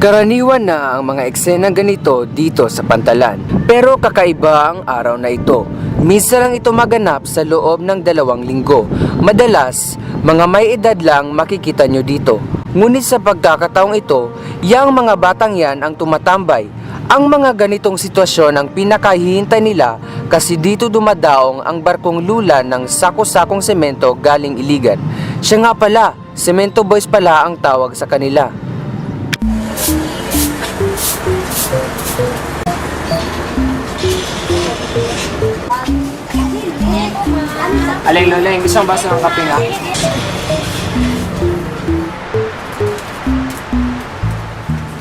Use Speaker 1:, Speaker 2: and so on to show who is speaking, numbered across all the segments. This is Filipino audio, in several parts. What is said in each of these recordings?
Speaker 1: Karaniwan na ang mga eksenang ganito dito sa Pantalan. Pero kakaiba ang araw na ito. Minsan lang ito maganap sa loob ng dalawang linggo. Madalas, mga may edad lang makikita nyo dito. Ngunit sa pagkakataong ito, yang mga batang yan ang tumatambay. Ang mga ganitong sitwasyon ang pinakahihintay nila kasi dito dumadaong ang barkong lula ng sako-sakong semento galing Iligan. Siya nga pala, Semento Boys pala ang tawag sa kanila. Aling Loleng, isang baso ng kape nga.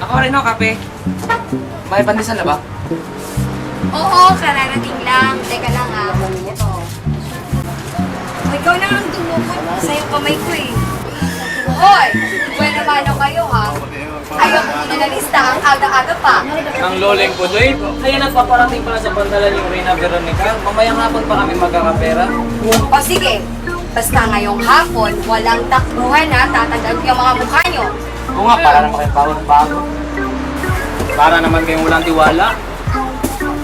Speaker 1: Ako rin no, kape. May pandesal na ba?
Speaker 2: Oo, kararating lang. Teka lang ah. Ito. O, ikaw na ang dumukot sa yung kamay ko eh. Hoy! Bueno mano kayo ha. Ayaw ko na lista ang aga-aga pa.
Speaker 3: Ang loleng po doy. Kaya nagpaparating pala sa pantalan yung Reyna Veronica. Mamayang hapon pa kami magkakapera.
Speaker 2: O sige, basta ngayong hapon, walang takbuhan ha. Tatandaan ko yung mga mukha nyo.
Speaker 3: Oo nga, para naman kayong bago ng bago. Para naman kayong walang tiwala.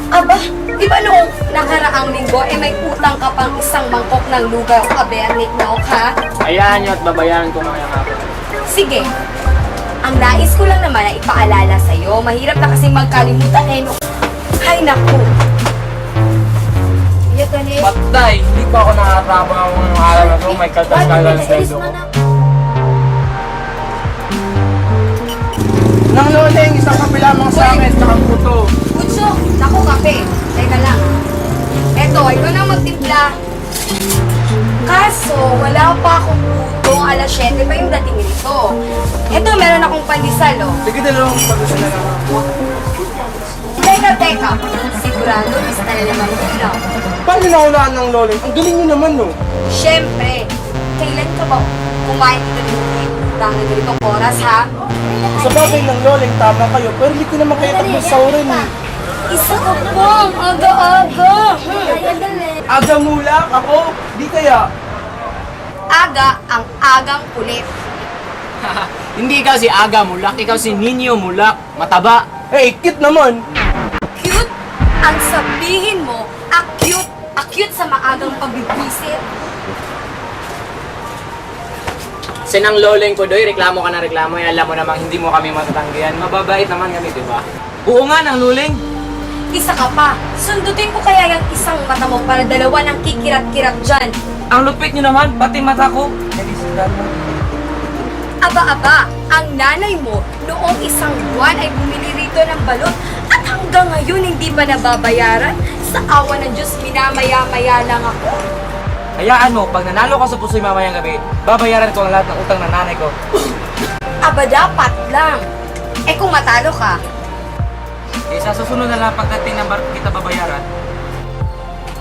Speaker 2: Aba, di ba noong nakaraang linggo, eh may utang ka pang isang mangkok ng lugaw o abernik na ha?
Speaker 3: Hayaan nyo at babayaran ko mamayang hapon.
Speaker 2: Sige. Ang nais ko lang naman ay ipaalala sa'yo. Mahirap na kasi magkalimutan eh. No? Ay, naku. Iya ka ni.
Speaker 3: Patay, hindi pa ako nakatabang ng araw na to. May kaltas-kaltas sa ilo ko. Nang loleng, isang kape lamang sa akin, saka puto.
Speaker 2: Kutso, naku kape. Teka lang. Eto, ikaw na magtimpla. Kaso, wala pa akong utong alas 7 pa yung dating nito. Eto, meron akong pandesal, oh.
Speaker 3: Sige, dalawang pagkasa na lang ako.
Speaker 2: Teka, teka. Sigurado, isa na naman ito.
Speaker 3: Paano nahulaan ng loleng? Ang galing nyo naman, no?
Speaker 2: Siyempre, kailan ka ba kumain dito ng na ganitong oras, ha?
Speaker 3: Sa bagay ng loleng, tama kayo. Pero hindi ko naman kayo takbo sa urin, eh.
Speaker 2: Isa ka pang aga-aga. Hmm.
Speaker 3: Aga mula ako, di kaya.
Speaker 2: Aga ang agang kulit.
Speaker 3: Hindi ikaw si Aga Mulak, ikaw si Ninyo Mulak. Mataba. Eh, cute naman.
Speaker 2: Cute? Ang sabihin mo, acute, acute sa maagang pagbibisit.
Speaker 3: Sinang loleng ko doy, reklamo ka na reklamo. Eh, alam mo namang hindi mo kami matatanggihan. Mababait naman kami, di ba? Oo nga, nang loleng.
Speaker 2: Isa ka pa, sundutin ko kaya yung isang mata mo para dalawa ng kikirat-kirat dyan.
Speaker 3: Ang lupit nyo naman, pati mata ko.
Speaker 2: Aba-aba, ang nanay mo noong isang buwan ay bumili rito ng balot at hanggang ngayon hindi pa nababayaran. Sa awa ng Diyos, minamaya-maya lang ako.
Speaker 3: Hayaan mo, pag nanalo ka sa puso'y mamayang gabi, babayaran ko ang lahat ng utang ng nanay ko.
Speaker 2: Aba dapat lang. Eh kung matalo ka,
Speaker 3: Eh, sa susunod na lang pagdating ng barko kita babayaran.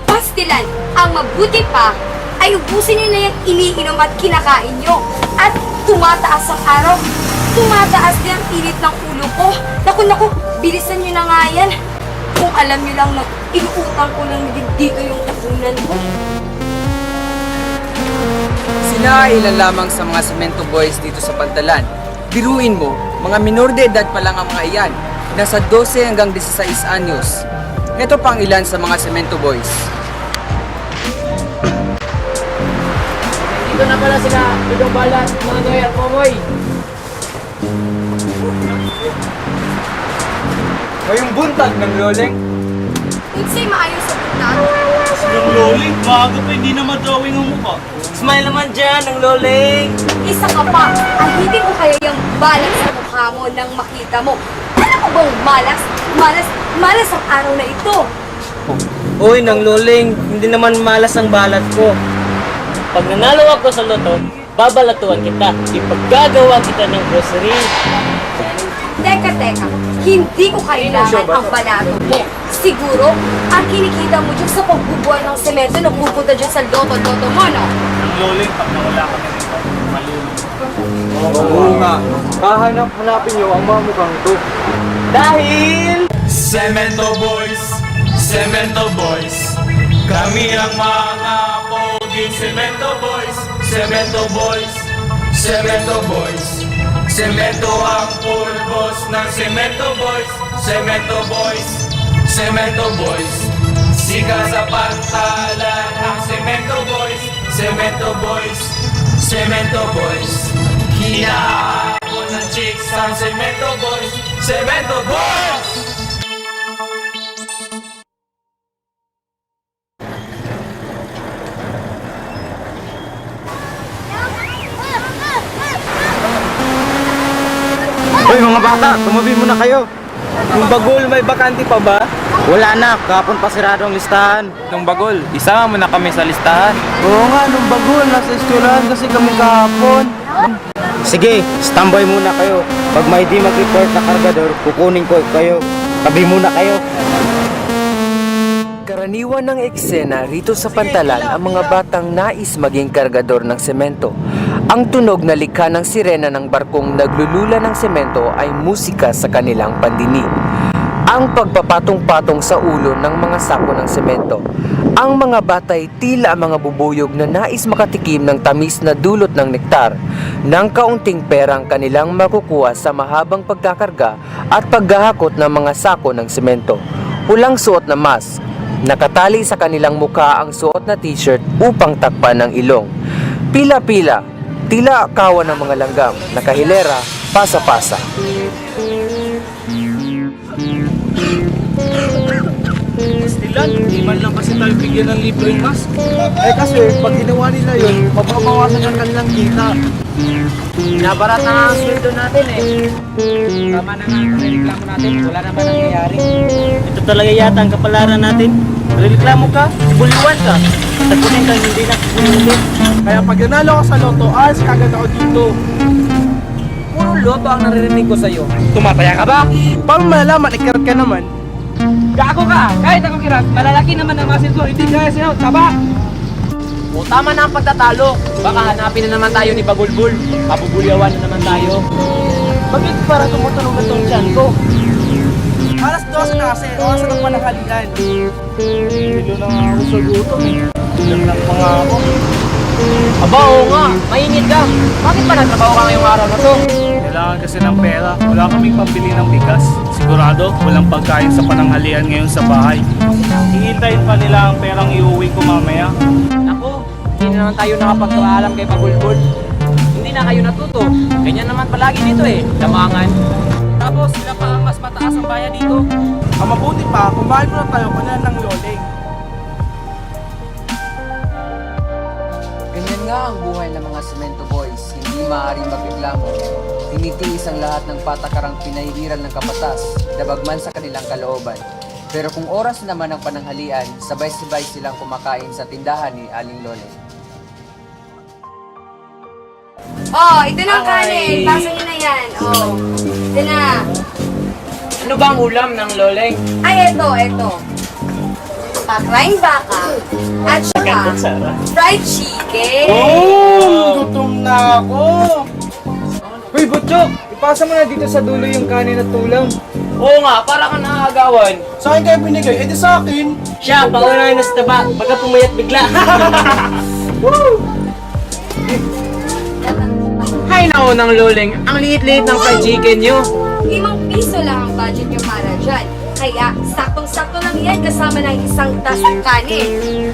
Speaker 2: pastilan, ang mabuti pa ay ubusin nyo na yung iniinom at kinakain nyo. At tumataas ang araw. Tumataas din ang init ng ulo ko. Naku, naku, bilisan nyo na nga yan. Kung alam nyo lang na inuutang ko lang dito yung tapunan ko.
Speaker 1: Sila ay ilan lamang sa mga Semento Boys dito sa Pantalan. Biruin mo, mga minor de edad pa lang ang mga iyan. Nasa 12 hanggang 16 anyos. Ito pang ilan sa mga Semento Boys.
Speaker 3: Dito na pala sila, Dudong Balat, Nonoy at Momoy.
Speaker 1: Ngayong buntag ng loleng,
Speaker 2: Unsay maayos sa buntag?
Speaker 4: Yung loling, bago pa hindi na madrawing ang mukha.
Speaker 3: Smile naman dyan, ang loleng.
Speaker 2: Isa ka pa, ahitin ko kaya yung balas sa mukha mo nang makita mo. Bang malas? Malas, malas ang araw na ito.
Speaker 3: Uy, nang loleng, hindi naman malas ang balat ko. Pag nanalo ako sa loto, babalatuan kita. Ipaggagawa kita ng grocery.
Speaker 2: Teka, teka. Hindi ko kailangan ang balato mo. Siguro, ang kinikita mo dyan sa pagbubuan ng semento na pupunta dyan sa loto-loto mo, no?
Speaker 4: Yung loling, pag nawala kami nito, malulong.
Speaker 1: Oo nga. Hahanap-hanapin niyo ang mga mukhang to.
Speaker 3: Dahil...
Speaker 4: Cemento Boys, Cemento Boys. Kami ang mga poging Cemento Boys, Cemento Boys, Cemento Boys.
Speaker 5: Semento ang pulbos ng Cemento Boys Cemento Boys Cemento Boys Siga sa pantalan ang Cemento Boys Cemento Boys Cemento Boys Hinahabol ng chicks ang Cemento Boys Cemento Boys
Speaker 6: Hoy mga bata, tumabi muna kayo.
Speaker 3: Yung bagol, may bakante pa ba?
Speaker 6: Wala na, kapon pa sirado ang listahan.
Speaker 7: Nung bagol, isama mo na kami sa listahan.
Speaker 6: Oo nga, nung bagol, nasa eskwelahan kasi kami kahapon. Sige, standby muna kayo. Pag may di mag-report na kargador, kukunin ko kayo. Tabi muna kayo.
Speaker 1: Karaniwan ng eksena rito sa pantalan ang mga batang nais maging kargador ng semento. Ang tunog na likha ng sirena ng barkong naglulula ng semento ay musika sa kanilang pandinig. Ang pagpapatong-patong sa ulo ng mga sako ng semento. Ang mga batay tila mga bubuyog na nais makatikim ng tamis na dulot ng nektar ng kaunting perang kanilang makukuha sa mahabang pagkakarga at paghahakot ng mga sako ng semento. Pulang suot na mask, Nakatali sa kanilang mukha ang suot na t-shirt upang takpan ng ilong. Pila-pila, tila kawan ng mga langgam, nakahilera, pasa-pasa.
Speaker 4: Stilan, hindi man lang kasi tayo bigyan ng libreng mask.
Speaker 6: Eh kasi, pag ginawa nila yun, mababawasan ang kanilang kita.
Speaker 3: Nabarat na nga ang sweldo natin eh. Tama na nga ang reklamo natin, wala naman nangyayari. Ito talaga yata ang kapalaran natin. Reklamo ka, buliwan ka. Tagunin ka, hindi na kukunin.
Speaker 6: Kaya pag nanalo ka sa loto, alas kagad ako dito.
Speaker 3: Puro loto ang naririnig ko sa'yo.
Speaker 6: Tumataya ka ba? Paano malalaman, ikirat ka naman?
Speaker 3: Gago ka! Kahit ako kirat, malalaki naman ang muscle ko, hindi kaya sa'yo, taba! O tama na ang pagtatalo. Baka hanapin na naman tayo ni Bagulbul. Papubulyawan na naman tayo. Bakit para tumutulong na tong tiyan ko?
Speaker 6: Alas 12 na kasi, oras na ng pananghalian. Hindi na ako sa gutom eh. Ilang lang nga ako.
Speaker 3: Aba, oo nga. Maingit ka. Bakit pa nagtrabaho ka ngayong araw na to?
Speaker 4: Kailangan kasi ng pera. Wala kaming pambili ng bigas. Sigurado, walang pagkain sa pananghalian ngayon sa bahay. Hihintayin pa nila ang perang iuwi ko mamaya.
Speaker 3: Ako, hindi na naman tayo nakapagpaalam kay Bagulbul. Hindi na kayo natuto. Ganyan naman palagi dito eh. Lamangan. Tapos sila pa ang mas mataas ang bayan dito.
Speaker 6: Ang mabuti pa, kumain muna tayo kanina ng loling.
Speaker 1: Ganyan nga ang buhay ng mga semento hindi maaaring magreklamo. Tinitiis ang lahat ng patakarang pinahihiran ng kapatas, dabagman sa kanilang kalooban. Pero kung oras naman ang pananghalian, sabay-sabay silang kumakain sa tindahan ni Aling Lole.
Speaker 2: Oh, ito na ang kanin. Pasa na yan. Oh, ito na.
Speaker 3: Ano ba ang ulam ng loleng?
Speaker 2: Ay, ito, ito. Pakraing baka at saka fried chicken.
Speaker 6: Oh, gutom na ako. Hoy, Butchok! Ipasa mo na dito sa dulo yung kanin at tulang.
Speaker 3: Oo nga, para ka nakagawan.
Speaker 6: Sa akin kayo binigay, edi sa akin.
Speaker 3: Siya, paunahin na sa taba. Baka pumayat bigla. Hay na ng loleng. Ang liit-liit ng fried chicken nyo.
Speaker 2: Limang piso lang ang budget nyo para dyan. Kaya, saktong-sakto lang yan kasama ng isang tasong kanin.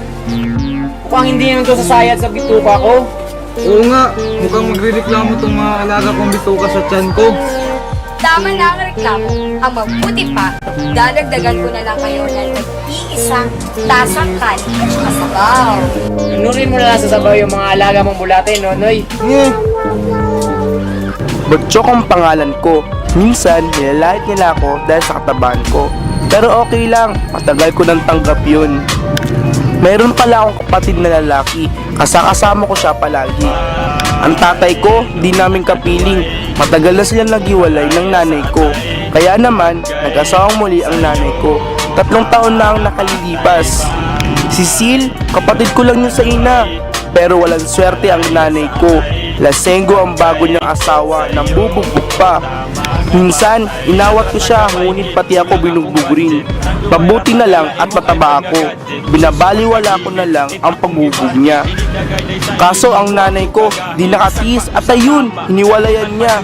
Speaker 3: Mukhang hindi naman to sasayad sa bituka ko.
Speaker 6: Oo nga, mukhang magre-reklamo tong mga alaga kong bituka sa tiyan ko.
Speaker 2: Tama na ang reklamo. Ang mabuti pa, dadagdagan ko na lang kayo ng nag-iisang tasang kanin at saka sabaw.
Speaker 3: Nunurin mo na lang sa sabaw yung mga alaga mong bulate, Nonoy.
Speaker 6: Nye,
Speaker 8: Butchok ang pangalan ko. Minsan, nilalait nila ako dahil sa katabaan ko. Pero okay lang, matagal ko nang tanggap yun. Meron pala akong kapatid na lalaki, kasakasama ko siya palagi. Ang tatay ko, di namin kapiling. Matagal na silang naghiwalay ng nanay ko. Kaya naman, nag-asawang muli ang nanay ko. Tatlong taon na ang nakalilipas. Si Sil, kapatid ko lang yun sa ina. Pero walang swerte ang nanay ko. Lasenggo ang bago niyang asawa nang bubugbog pa. Minsan, inawat ko siya ngunit pati ako binugbog rin. Mabuti na lang at mataba ako. Binabaliwala ko na lang ang pagbubog niya. Kaso ang nanay ko, di nakatiis at ayun, hiniwalayan niya.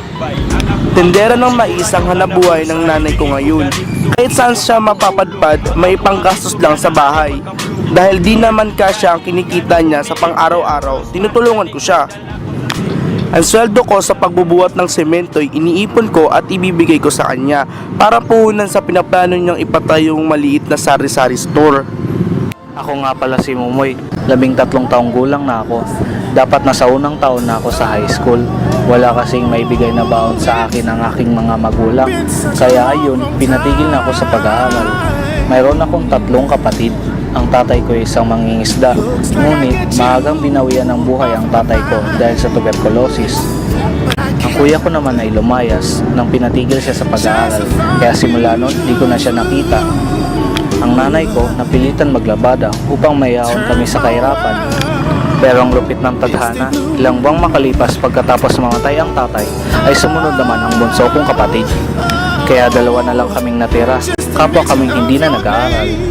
Speaker 8: Tendera ng mais ang hanabuhay ng nanay ko ngayon. Kahit saan siya mapapadpad, may panggastos lang sa bahay. Dahil di naman kasya ang kinikita niya sa pang-araw-araw, tinutulungan ko siya. Ang sweldo ko sa pagbubuhat ng semento ay iniipon ko at ibibigay ko sa kanya para puhunan sa pinaplano niyang ipatayong maliit na sari-sari store.
Speaker 9: Ako nga pala si Mumoy. Labing tatlong taong gulang na ako. Dapat nasa unang taon na ako sa high school. Wala kasing maibigay na baon sa akin ang aking mga magulang. Kaya ayun, pinatigil na ako sa pag-aaral. Mayroon akong tatlong kapatid. Ang tatay ko ay isang mangingisda. Ngunit maagang binawian ng buhay ang tatay ko dahil sa tuberculosis. Ang kuya ko naman ay lumayas nang pinatigil siya sa pag-aaral. Kaya simula noon, di ko na siya nakita. Ang nanay ko napilitan maglabada upang mayahon kami sa kahirapan. Pero ang lupit ng tadhana, ilang buwang makalipas pagkatapos mamatay ang tatay, ay sumunod naman ang bunso kong kapatid. Kaya dalawa na lang kaming natira, kapwa kaming hindi na nag-aaral.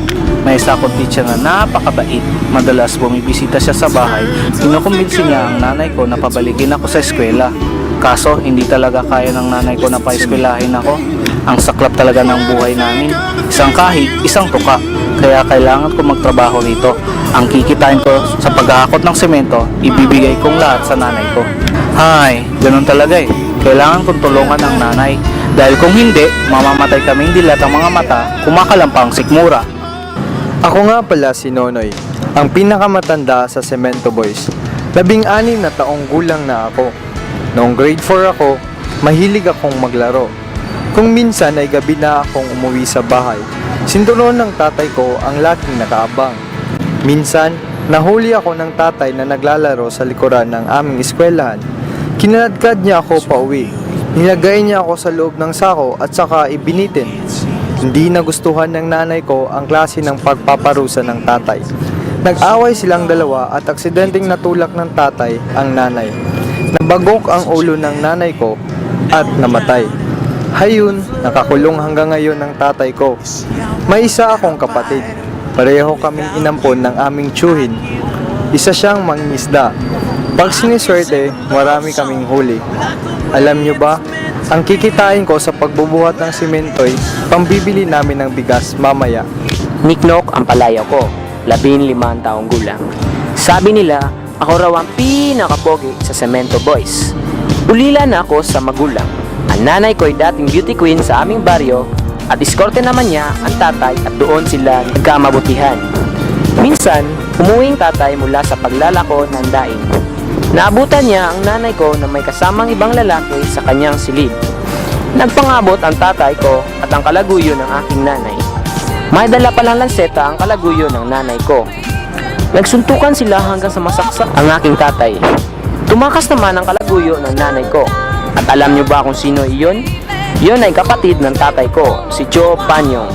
Speaker 9: May isa akong teacher na napakabait. Madalas bumibisita siya sa bahay, kinukumbinsi niya ang nanay ko na pabalikin ako sa eskwela. Kaso hindi talaga kaya ng nanay ko na paeskwelahin ako. Ang saklap talaga ng buhay namin. Isang kahig, isang tuka. Kaya kailangan ko magtrabaho rito. Ang kikitain ko sa paghahakot ng semento, ibibigay kong lahat sa nanay ko. Ay, ganun talaga eh. Kailangan kong tulungan ang nanay. Dahil kung hindi, mamamatay kaming dilat ang mga mata, kumakalampa ang sikmura.
Speaker 10: Ako nga pala si Nonoy, ang pinakamatanda sa Cemento Boys. Labing anim na taong gulang na ako. Noong grade 4 ako, mahilig akong maglaro. Kung minsan ay gabi na akong umuwi sa bahay, sinturon ng tatay ko ang laking nakaabang. Minsan, nahuli ako ng tatay na naglalaro sa likuran ng aming eskwelahan. Kinaladkad niya ako pauwi. Nilagay niya ako sa loob ng sako at saka ibinitin. Hindi nagustuhan ng nanay ko ang klase ng pagpaparusa ng tatay. Nag-away silang dalawa at aksidenteng natulak ng tatay ang nanay. Nabagok ang ulo ng nanay ko at namatay. Hayun, nakakulong hanggang ngayon ng tatay ko. May isa akong kapatid. Pareho kaming inampon ng aming tsuhin. Isa siyang mangingisda. Pag siniswerte, marami kaming huli. Alam nyo ba, ang kikitain ko sa pagbubuhat ng simento'y pambibili namin ng bigas mamaya.
Speaker 11: Niknok ang palayaw ko, labing limang taong gulang. Sabi nila, ako raw ang pinakapogi sa Cemento Boys. Ulila na ako sa magulang. Ang nanay ko ay dating beauty queen sa aming baryo at iskorte naman niya ang tatay at doon sila nagkamabutihan. Minsan, umuwing tatay mula sa paglalako ng daing. Naabutan niya ang nanay ko na may kasamang ibang lalaki sa kanyang silid. Nagpangabot ang tatay ko at ang kalaguyo ng aking nanay. May dala palang lanseta ang kalaguyo ng nanay ko. Nagsuntukan sila hanggang sa masaksak ang aking tatay. Tumakas naman ang kalaguyo ng nanay ko. At alam niyo ba kung sino iyon? Iyon ay kapatid ng tatay ko, si Joe Panyong.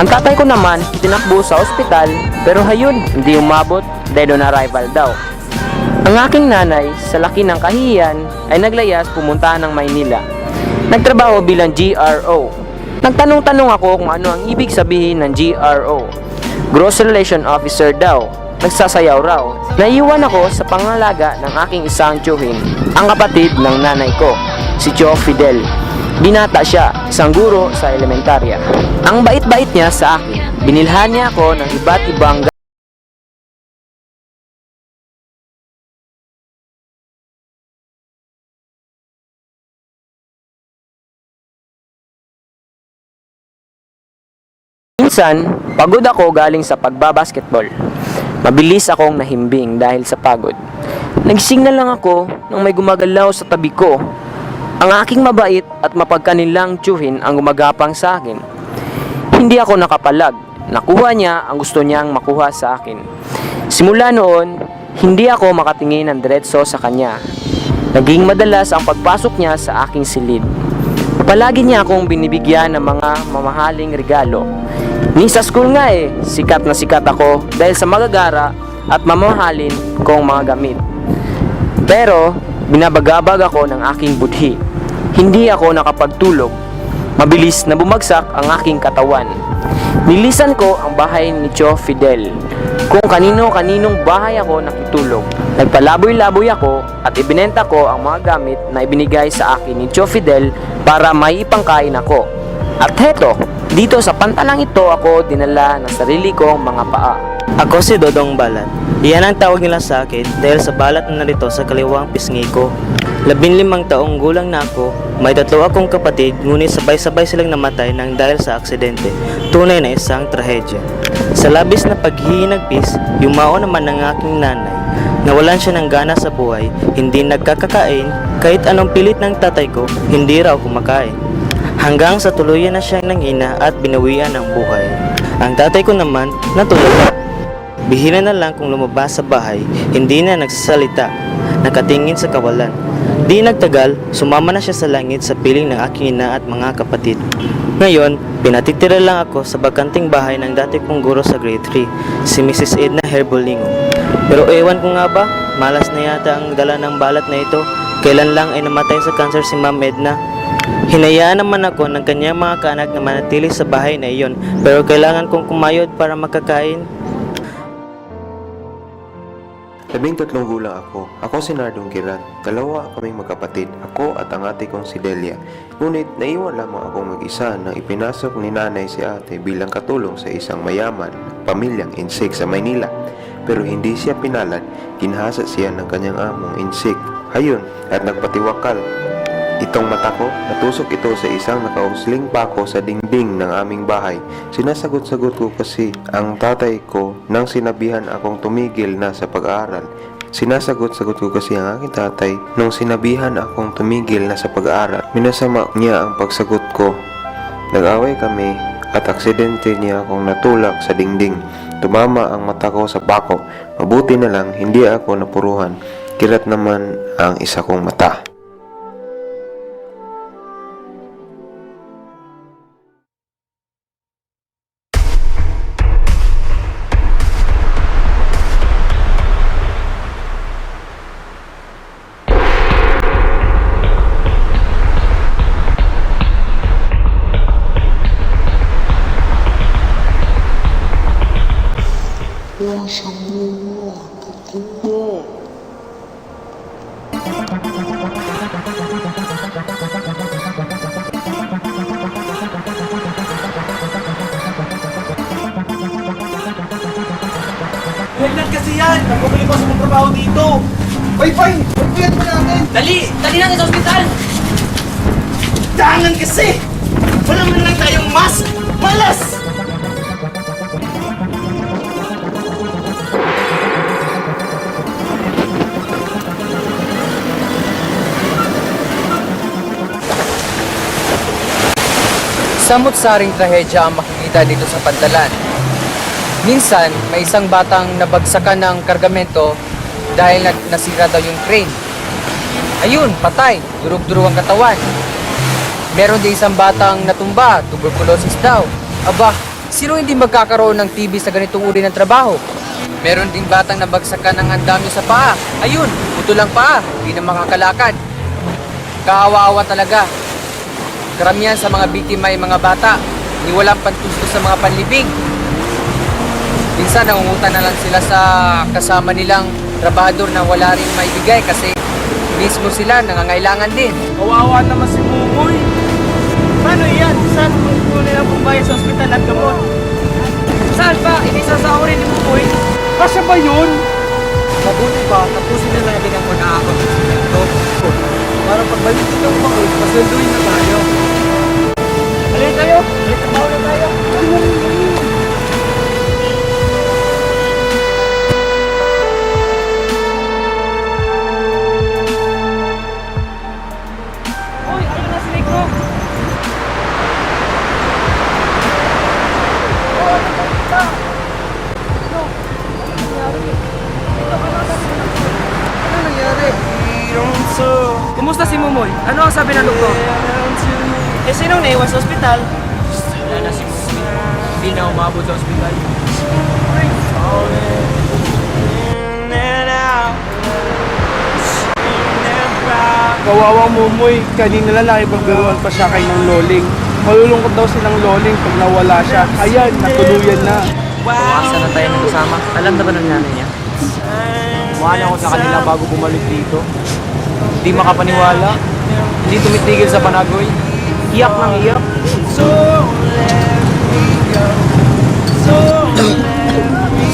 Speaker 11: Ang tatay ko naman tinakbo sa ospital pero hayun, hindi umabot dead on arrival daw. Ang aking nanay, sa laki ng kahihiyan, ay naglayas pumunta ng Maynila. Nagtrabaho bilang GRO. Nagtanong-tanong ako kung ano ang ibig sabihin ng GRO. Gross Relation Officer daw. Nagsasayaw raw. Naiwan ako sa pangalaga ng aking isang tiyuhin, ang kapatid ng nanay ko, si Joe Fidel. Binata siya, isang guro sa elementarya. Ang bait-bait niya sa akin. Binilhan niya ako ng iba't ibang Minsan, pagod ako galing sa pagbabasketball. Mabilis akong nahimbing dahil sa pagod. Nagising na lang ako nang may gumagalaw sa tabi ko. Ang aking mabait at mapagkanilang tiyuhin ang gumagapang sa akin. Hindi ako nakapalag. Nakuha niya ang gusto niyang makuha sa akin. Simula noon, hindi ako makatingin ng diretso sa kanya. Naging madalas ang pagpasok niya sa aking silid. Palagi niya akong binibigyan ng mga mamahaling regalo. Ni sa school nga eh, sikat na sikat ako dahil sa magagara at mamahalin kong mga gamit. Pero, binabagabag ako ng aking budhi. Hindi ako nakapagtulog.
Speaker 3: Mabilis na bumagsak ang aking katawan. Nilisan ko ang bahay ni Tio Fidel. Kung kanino-kaninong bahay ako nakitulog. Nagpalaboy-laboy ako at ibinenta ko ang mga gamit na ibinigay sa akin ni Tio Fidel para may ipangkain ako. At heto, dito sa pantalang ito ako dinala ng sarili kong mga paa.
Speaker 6: Ako si Dodong Balat. Iyan ang tawag nila sa akin dahil sa balat na narito sa kaliwang pisngi ko. Labinlimang taong gulang na ako, may tatlo akong kapatid ngunit sabay-sabay silang namatay ng dahil sa aksidente. Tunay na isang trahedya. Sa labis na paghihinagpis, yumao naman ng aking nanay. Nawalan siya ng gana sa buhay, hindi nagkakakain, kahit anong pilit ng tatay ko, hindi raw kumakain. Hanggang sa tuluyan na siyang nangina at binawian ng buhay. Ang tatay ko naman, natulog Bihira na lang kung lumabas sa bahay, hindi na nagsasalita, nakatingin sa kawalan. Di nagtagal, sumama na siya sa langit sa piling ng aking ina at mga kapatid. Ngayon, pinatitira lang ako sa bakanting bahay ng dati kong guro sa grade 3, si Mrs. Edna Herbolingo. Pero ewan ko nga ba, malas na yata ang dala ng balat na ito. Kailan lang ay namatay sa cancer si Ma'am Edna. Hinayaan naman ako ng kanyang mga kaanak na manatili sa bahay na iyon, pero kailangan kong kumayod para makakain.
Speaker 12: Labing tatlong gulang ako. Ako si Nardong Kirat. Dalawa kaming magkapatid. Ako at ang ate kong si Delia. Ngunit naiwan lamang akong mag-isa nang ipinasok ni nanay si ate bilang katulong sa isang mayaman pamilyang insik sa Maynila. Pero hindi siya pinalad, ginhasa siya ng kanyang among insik. Hayun, at nagpatiwakal. Itong mata ko, natusok ito sa isang nakausling pako sa dingding ng aming bahay. Sinasagot-sagot ko kasi ang tatay ko nang sinabihan akong tumigil na sa pag-aaral. Sinasagot-sagot ko kasi ang aking tatay nung sinabihan akong tumigil na sa pag-aaral. Minasama niya ang pagsagot ko. Nag-away kami at aksidente niya akong natulak sa dingding. Tumama ang mata ko sa pako. Mabuti na lang hindi ako napuruhan. Kirat naman ang isa kong mata.
Speaker 3: Yan? Nagpapalik ko sa mga trabaho dito. Bye bye! Pagpuyat mo natin! Dali! Dali natin sa ospital! Dangan kasi! Wala man lang tayong mask! Malas!
Speaker 1: Samot-saring trahedya ang makikita dito sa Pantalan. Minsan, may isang batang nabagsakan ng kargamento dahil nasira daw yung crane. Ayun, patay, durug-durug ang katawan. Meron din isang batang natumba, tuberculosis daw. Aba, sino hindi magkakaroon ng TB sa ganitong uri ng trabaho? Meron ding batang nabagsakan ng andamyo sa paa. Ayun, buto lang paa, hindi na makakalakad. Kaawa-awa talaga. Karamihan sa mga biktima ay mga bata. Ni walang pantusto sa mga panlibing. Minsan nangungutan na lang sila sa kasama nilang trabahador na wala rin maibigay kasi mismo sila nangangailangan din.
Speaker 3: Kawawa naman si Mumoy. Paano yan? Saan kung nila pong bayad sa ospital at gamot? Saan ba? Inisasahurin ni Mumoy? Kasya ba yun?
Speaker 1: Mabuti pa, tapusin na natin ang pag-aakot ng simento. Para pagbalik ng mga pasunduin na tayo.
Speaker 3: Halin tayo! Halin tayo na tayo! Ano ang sabi ng doktor? Eh, sinong naiwan sa ospital? Wala na si Mumoy. Hindi na umabot sa ospital.
Speaker 8: Kawawang mumoy, kanina lang nakipagbiruan pa siya kay ng loling.
Speaker 7: Malulungkot daw silang loling pag nawala siya. Ayan, natuluyan na.
Speaker 3: Buwasan na tayo ng kasama. Alam na ba ng nanay niya? Umuhan ako sa kanila bago bumalik dito. Hindi makapaniwala. Hindi tumitigil sa panagoy. Iyak ng iyak.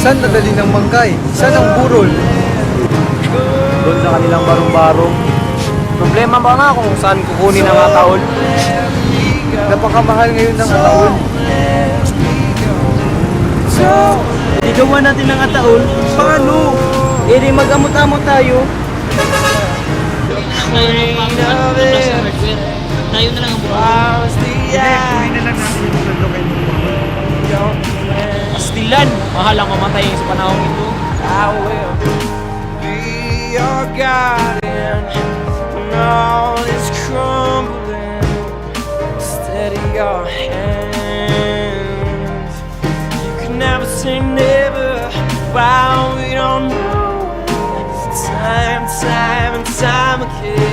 Speaker 13: Saan nadali ng mangkay? Saan ang burol?
Speaker 3: Doon sa kanilang barong-barong. Problema ba nga kung saan kukunin ang ataol?
Speaker 13: Napakamahal ngayon ng taon.
Speaker 14: Igawa natin ng ataol. Paano? Eh di mag-amot-amot tayo. Tayo na lang ang
Speaker 3: Pastilan! Mahal ang mamatay sa panahon ito.
Speaker 15: be your guardian when all is crumbling. Steady your hand. You can never say never while we don't know.
Speaker 16: kid.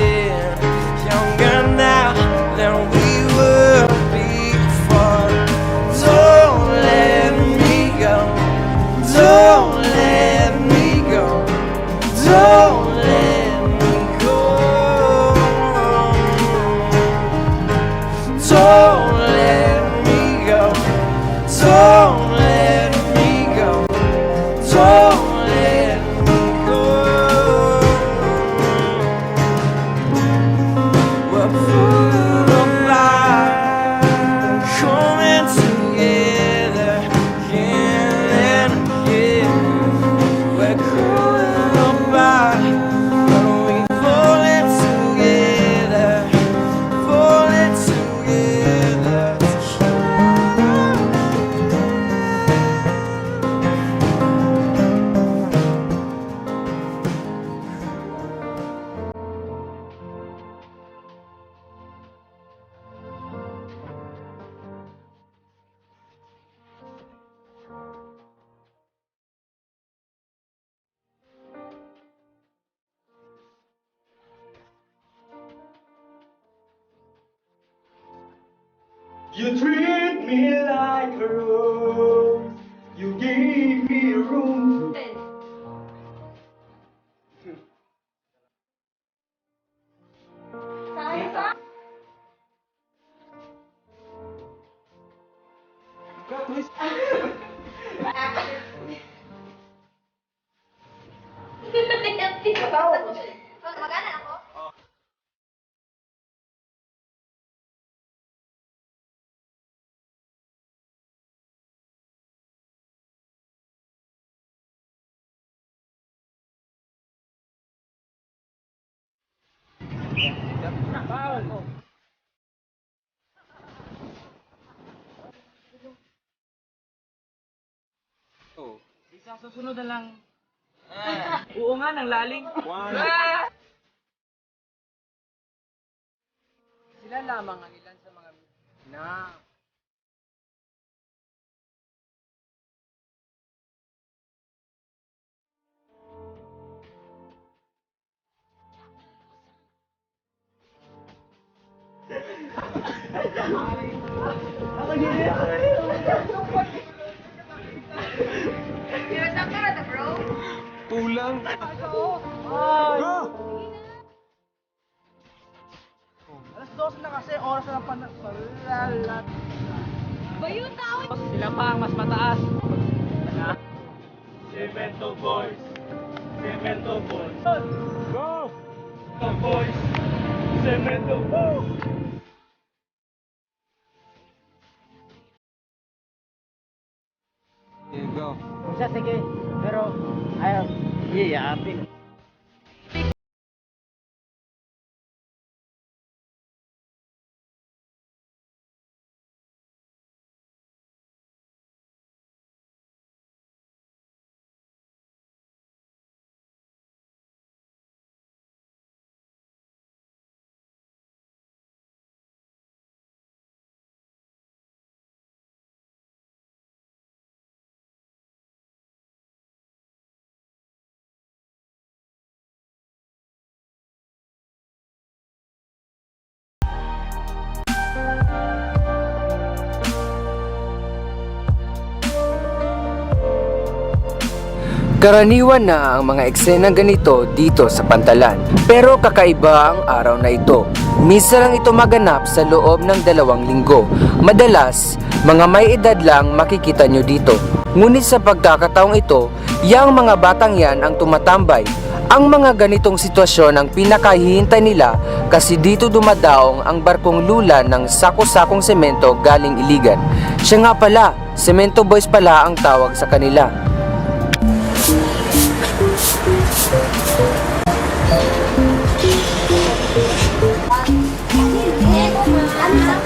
Speaker 3: Sa susunod na lang. Oo nga, nang laling. Sila lamang ang ilan sa mga na
Speaker 16: Here's ang karata, bro.
Speaker 7: Alas 12 na kasi, oras na ng panagpalalat.
Speaker 3: sila pa ang mas mataas.
Speaker 4: Cemento Boys. Cemento Boys. Go! Cemento Boys. Cemento Boys.
Speaker 1: Karaniwan na ang mga eksenang ganito dito sa Pantalan. Pero kakaiba ang araw na ito. Misa lang ito maganap sa loob ng dalawang linggo. Madalas, mga may edad lang makikita nyo dito. Ngunit sa pagkakataong ito, yang mga batang yan ang tumatambay. Ang mga ganitong sitwasyon ang pinakahihintay nila kasi dito dumadaong ang barkong lula ng sako-sakong semento galing Iligan. Siya nga pala, Semento Boys pala ang tawag sa kanila.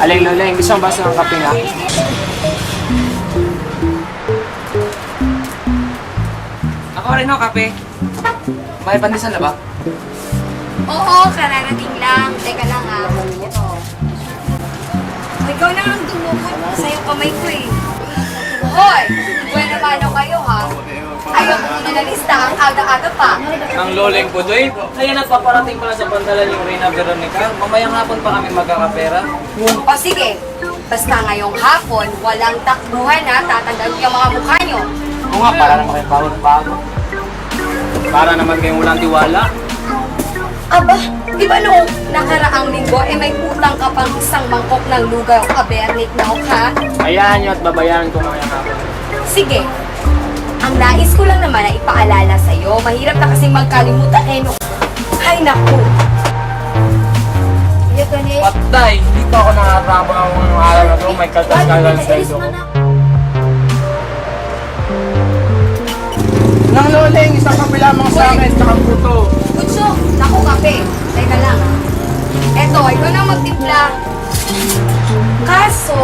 Speaker 3: Aling Loleng, gusto mo ba sa kape nga? Ako rin ho, kape. May pandisan na ba?
Speaker 2: Oo, kararating lang. Teka lang ha. Ito. Ikaw na ang dumukot sa iyong kamay ko eh. Hoy! Naman ako kayo ha. Ayaw ko na lista ang aga-aga pa.
Speaker 3: Ang Loleng po, Doy. Ayan at paparating pala sa pantalan yung Reyna Veronica. Mamayang hapon pa kami magkakapera.
Speaker 2: O sige, basta ngayong hapon, walang takbuhan na tatandaan ko yung mga mukha nyo.
Speaker 3: Oo nga, para naman kayo bago-bago. Para naman kayong walang tiwala.
Speaker 2: Aba, di ba noong nakaraang linggo, eh may utang ka pang isang mangkok ng lugaw kabernik na ha?
Speaker 3: Hayaan nyo at babayaran ko mamayang hapon.
Speaker 2: Sige. Ang nais ko lang naman na ipaalala sa'yo, mahirap na kasing magkalimutan eh no. Ay naku. Ito ni.
Speaker 3: Patay! Hindi pa ako nakatrabaho ng araw na to. May
Speaker 2: Alis mo na.
Speaker 8: Nang loling, isang kape lamang sa akin, tsaka puto.
Speaker 2: Kutso, naku kape. Teka lang. Eto, ikaw na magtimpla. Kaso,